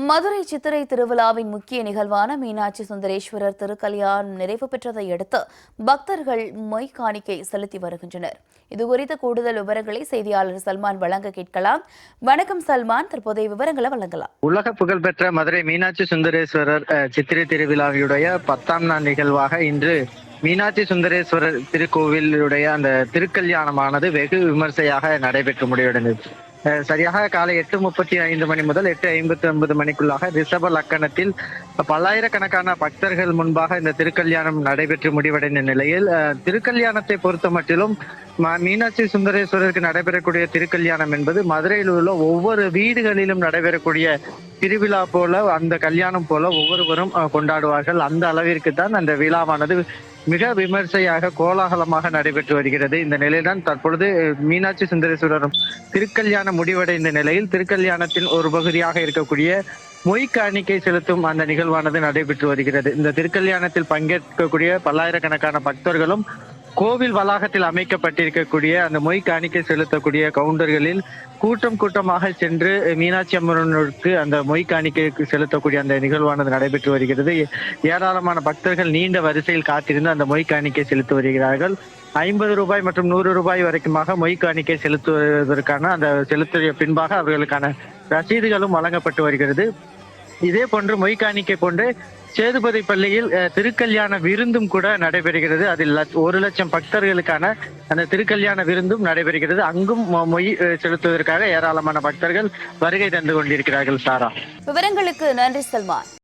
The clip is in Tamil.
மதுரை சித்திரை திருவிழாவின் முக்கிய நிகழ்வான மீனாட்சி சுந்தரேஸ்வரர் திருக்கல்யாணம் நிறைவு பெற்றதை அடுத்து பக்தர்கள் மொய் காணிக்கை செலுத்தி வருகின்றனர். இதுகுறித்த கூடுதல் விவரங்களை செய்தியாளர் சல்மான் வழங்க கேட்கலாம். வணக்கம் சல்மான் தற்போதைய விவரங்களை வழங்கலாம். உலக புகழ்பெற்ற மதுரை மீனாட்சி சுந்தரேஸ்வரர் அஹ், சித்திரை திருவிழாவுடைய பத்தாம் நாள் நிகழ்வாக இன்று மீனாட்சி சுந்தரேஸ்வரர் திருக்கோவிலுடைய அந்த திருக்கல்யாணமானது வெகு விமர்சையாக நடைபெற்று முடிவடைந்தது. சரியாக காலை எட்டு முப்பத்தி ஐந்து மணி முதல் எட்டு ஐம்பத்தி ஒன்பது மணிக்குள்ளாக ரிஷப லக்கணத்தில் பல்லாயிரக்கணக்கான பக்தர்கள் முன்பாக இந்த திருக்கல்யாணம் நடைபெற்று முடிவடைந்த நிலையில் திருக்கல்யாணத்தை பொறுத்த மட்டிலும் மீனாட்சி சுந்தரேஸ்வரருக்கு நடைபெறக்கூடிய திருக்கல்யாணம் என்பது மதுரையில் உள்ள ஒவ்வொரு வீடுகளிலும் நடைபெறக்கூடிய திருவிழா போல அந்த கல்யாணம் போல ஒவ்வொருவரும் கொண்டாடுவார்கள். அந்த அளவிற்கு தான் அந்த விழாவானது மிக விமர்சையாக கோலாகலமாக நடைபெற்று வருகிறது. இந்த நிலையில்தான் தற்பொழுது மீனாட்சி சுந்தரேஸ்வரரும் திருக்கல்யாணம் முடிவடைந்த நிலையில் திருக்கல்யாணத்தின் ஒரு பகுதியாக இருக்கக்கூடிய மொய் காணிக்கை செலுத்தும் அந்த நிகழ்வானது நடைபெற்று வருகிறது. இந்த திருக்கல்யாணத்தில் பங்கேற்கக்கூடிய பல்லாயிரக்கணக்கான பக்தர்களும் கோவில் வளாகத்தில் அமைக்கப்பட்டிருக்கக்கூடிய அந்த மொய் காணிக்கை செலுத்தக்கூடிய கவுண்டர்களில் கூட்டம் கூட்டமாக சென்று மீனாட்சி அம்மனுக்கு அந்த மொய் காணிக்கை செலுத்தக்கூடிய அந்த நிகழ்வானது நடைபெற்று வருகிறது. ஏராளமான பக்தர்கள் நீண்ட வரிசையில் காத்திருந்து அந்த மொய் காணிக்கை செலுத்தி வருகிறார்கள். ஐம்பது ரூபாய் மற்றும் நூறு ரூபாய் வரைக்குமாக மொய் காணிக்கை செலுத்துவதற்கான அந்த செலுத்திய பின்பாக அவர்களுக்கான ரசீதுகளும் வழங்கப்பட்டு வருகிறது. இதே போன்று மொய்காணிக்கை போன்று சேதுபதி பள்ளியில் அஹ், திருக்கல்யாண விருந்தும் கூட நடைபெறுகிறது. அதில் ஒரு லட்சம் பக்தர்களுக்கான அந்த திருக்கல்யாண விருந்தும் நடைபெறுகிறது. அங்கும் மொ- மொய் செலுத்துவதற்காக ஏராளமான பக்தர்கள் வருகை தந்து கொண்டிருக்கிறார்கள் சாரா. விவரங்களுக்கு நன்றி சல்மான்.